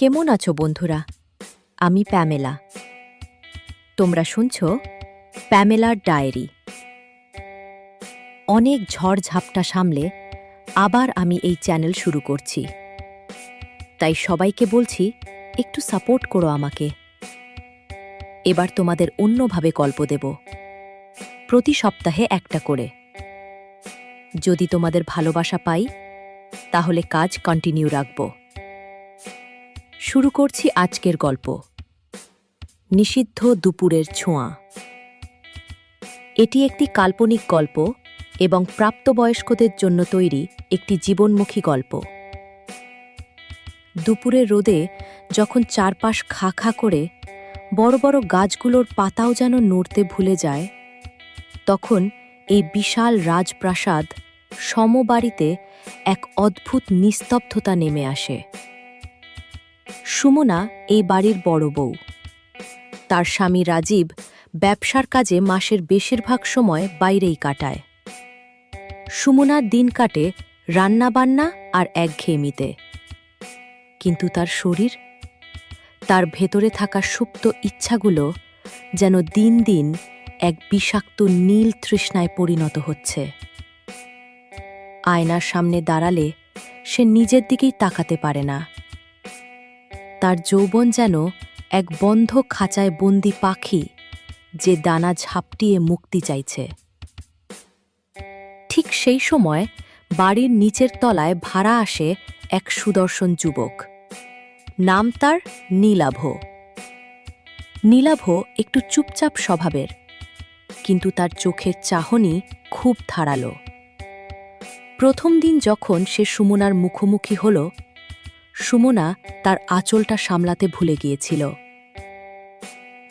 কেমন আছো বন্ধুরা? আমি প্যামেলা। তোমরা শুনছ প্যামেলার ডায়েরি। অনেক ঝড় ঝাপটা সামলে আবার আমি এই চ্যানেল শুরু করছি। তাই সবাইকে বলছি, একটু সাপোর্ট করো আমাকে। এবার তোমাদের অন্যভাবে গল্প দেব। প্রতি সপ্তাহে একটা করে। যদি তোমাদের ভালোবাসা পাই, তাহলে কাজ কন্টিনিউ রাখব। শুরু করছি আজকের গল্প। নিষিদ্ধ দুপুরের ছোঁয়া। এটি একটি কাল্পনিক গল্প এবং প্রাপ্তবয়স্কদের জন্য তৈরি একটি জীবনমুখী গল্প। দুপুরের রোদে যখন চারপাশ খা খা করে বড় বড় গাছগুলোর পাতাও যেন নড়তে ভুলে যায়, তখন এই বিশাল রাজপ্রাসাদ সমবাড়িতে এক অদ্ভুত নিস্তব্ধতা নেমে আসে। সুমনা এই বাড়ির বড় বউ। তার স্বামী রাজীব ব্যবসার কাজে মাসের বেশিরভাগ সময় বাইরেই কাটায়। সুমনার দিন কাটে রান্নাবান্না আর একঘেয়েমিতে। কিন্তু তার শরীর? তার ভেতরে থাকা সুপ্ত ইচ্ছাগুলো যেন দিন দিন এক বিষাক্ত নীল তৃষ্ণায় পরিণত হচ্ছে। আয়নার সামনে দাঁড়ালে সে নিজের দিকেই তাকাতে পারে না। তার যৌবন যেন এক বন্ধ খাঁচায় বন্দি পাখি যে দানা ঝাপটিয়ে মুক্তি চাইছে। ঠিক সেই সময় বাড়ির নিচের তলায় ভাড়া আসে এক সুদর্শন যুবক। নাম তার নীলাভ। নীলাভ একটু চুপচাপ স্বভাবের, কিন্তু তার চোখের চাহনি খুব ধারালো। প্রথম দিন যখন সে সুমনার মুখোমুখি হল সুমনা তার আঁচলটা সামলাতে ভুলে গিয়েছিল।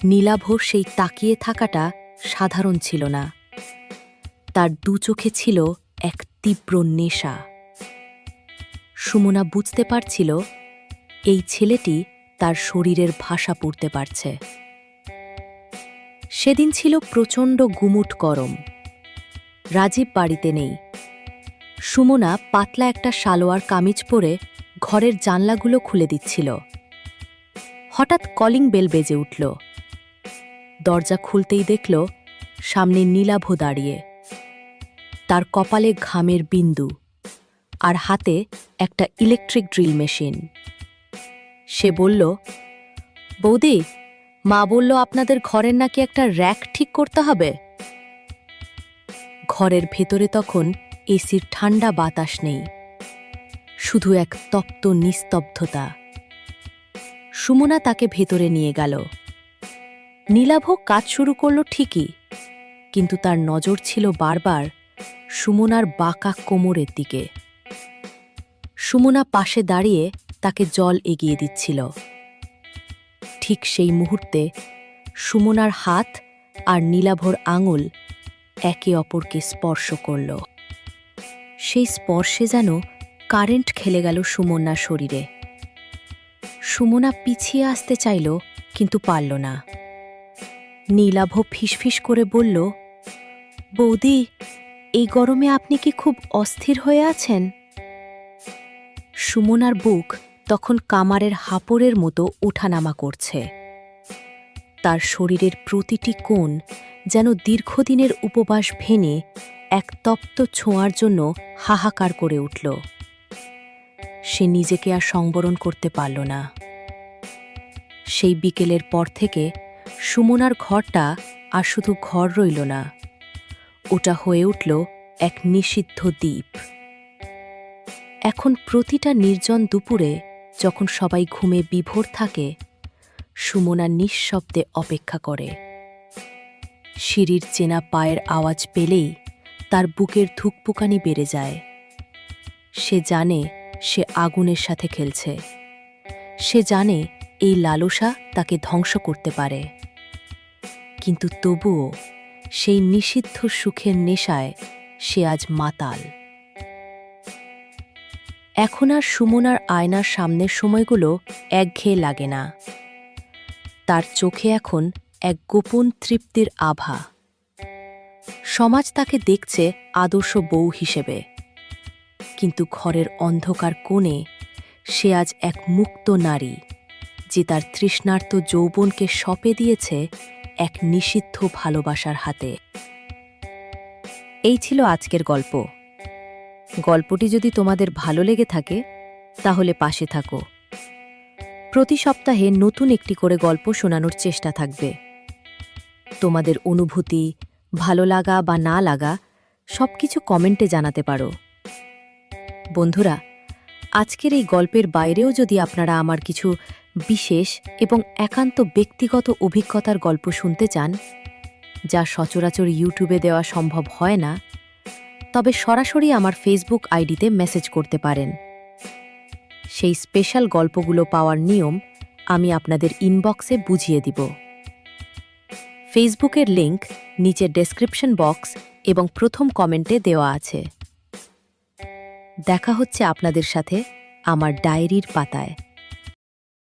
নীলাভ সেই তাকিয়ে থাকাটা সাধারণ ছিল না। তার দু চোখে ছিল এক তীব্র নেশা। সুমনা বুঝতে পারছিল, এই ছেলেটি তার শরীরের ভাষা পড়তে পারছে। সেদিন ছিল প্রচণ্ড গুমুট গরম। রাজীব বাড়িতে নেই। সুমনা পাতলা একটা সালোয়ার কামিজ পরে ঘরের জানলাগুলো খুলে দিচ্ছিল। হঠাৎ কলিং বেল বেজে উঠল। দরজা খুলতেই দেখল সামনে নীলাভ দাঁড়িয়ে। তার কপালে ঘামের বিন্দু আর হাতে একটা ইলেকট্রিক ড্রিল মেশিন। সে বলল, বৌদি, মা বলল আপনাদের ঘরের নাকি একটা র্যাক ঠিক করতে হবে? ঘরের ভেতরে তখন এসির ঠান্ডা বাতাস নেই। শুধু এক তপ্ত নিস্তব্ধতা। সুমনা তাকে ভেতরে নিয়ে গেল। নীলাভ কাজ শুরু করল ঠিকই, কিন্তু তার নজর ছিল বারবার সুমনার বাঁকা কোমরের দিকে। সুমনা পাশে দাঁড়িয়ে তাকে জল এগিয়ে দিচ্ছিল। ঠিক সেই মুহূর্তে সুমনার হাত আর নীলাভর আঙুল একে অপরকে স্পর্শ করল। সেই স্পর্শে যেন কারেন্ট খেলে গেল সুমনার শরীরে। সুমনা পিছিয়ে আসতে চাইল, কিন্তু পারল না। নীলাভ ফিসফিস করে বলল, বৌদি, এই গরমে আপনি কি খুব অস্থির হয়ে আছেন? সুমনার বুক তখন কামারের হাপড়ের মতো ওঠানামা করছে। তার শরীরের প্রতিটি কোণ যেন দীর্ঘদিনের উপবাস ভেঙে এক তপ্ত ছোঁয়ার জন্য হাহাকার করে উঠল। সে নিজেকে আর সংবরণ করতে পারল না। সেই বিকেলের পর থেকে সুমনার ঘরটা আর শুধু ঘর রইল না, ওটা হয়ে উঠল এক নিষিদ্ধ দ্বীপ। এখন প্রতিটা নির্জন দুপুরে যখন সবাই ঘুমে বিভোর থাকে, সুমনা নিঃশব্দে অপেক্ষা করে। সিঁড়ির চেনা পায়ের আওয়াজ পেলেই তার বুকের ধুকপুকানি বেড়ে যায়। সে জানে সে আগুনের সাথে খেলছে। সে জানে এই লালসা তাকে ধ্বংস করতে পারে। কিন্তু তবুও সেই নিষিদ্ধ সুখের নেশায় সে আজ মাতাল। এখন আর সুমনার আয়নার সামনের সময়গুলো একঘেয়ে লাগে না। তার চোখে এখন এক গোপন তৃপ্তির আভা। সমাজ তাকে দেখছে আদর্শ বউ হিসেবে। কিন্তু ঘরের অন্ধকার কোণে সে আজ এক মুক্ত নারী, যে তার তৃষ্ণার্ত যৌবনকে সপে দিয়েছে এক নিষিদ্ধ ভালোবাসার হাতে। এই ছিল আজকের গল্প। গল্পটি যদি তোমাদের ভালো লেগে থাকে, তাহলে পাশে থাকো। প্রতি সপ্তাহে নতুন একটি করে গল্প শোনানোর চেষ্টা থাকবে। তোমাদের অনুভূতি, ভালো লাগা বা না লাগা সব কিছু কমেন্টে জানাতে পারো। বন্ধুরা, আজকের এই গল্পের বাইরেও যদি আপনারা আমার কিছু বিশেষ এবং একান্ত ব্যক্তিগত অভিজ্ঞতার গল্প শুনতে চান, যা সচরাচর ইউটিউবে দেওয়া সম্ভব হয় না, তবে সরাসরি আমার ফেসবুক আইডিতে মেসেজ করতে পারেন। সেই স্পেশাল গল্পগুলো পাওয়ার নিয়ম আমি আপনাদের ইনবক্সে বুঝিয়ে দিব। ফেসবুকের লিংক নিচের ডেসক্রিপশন বক্স এবং প্রথম কমেন্টে দেওয়া আছে। দেখা হচ্ছে আপনাদের সাথে আমার ডায়েরির পাতায়।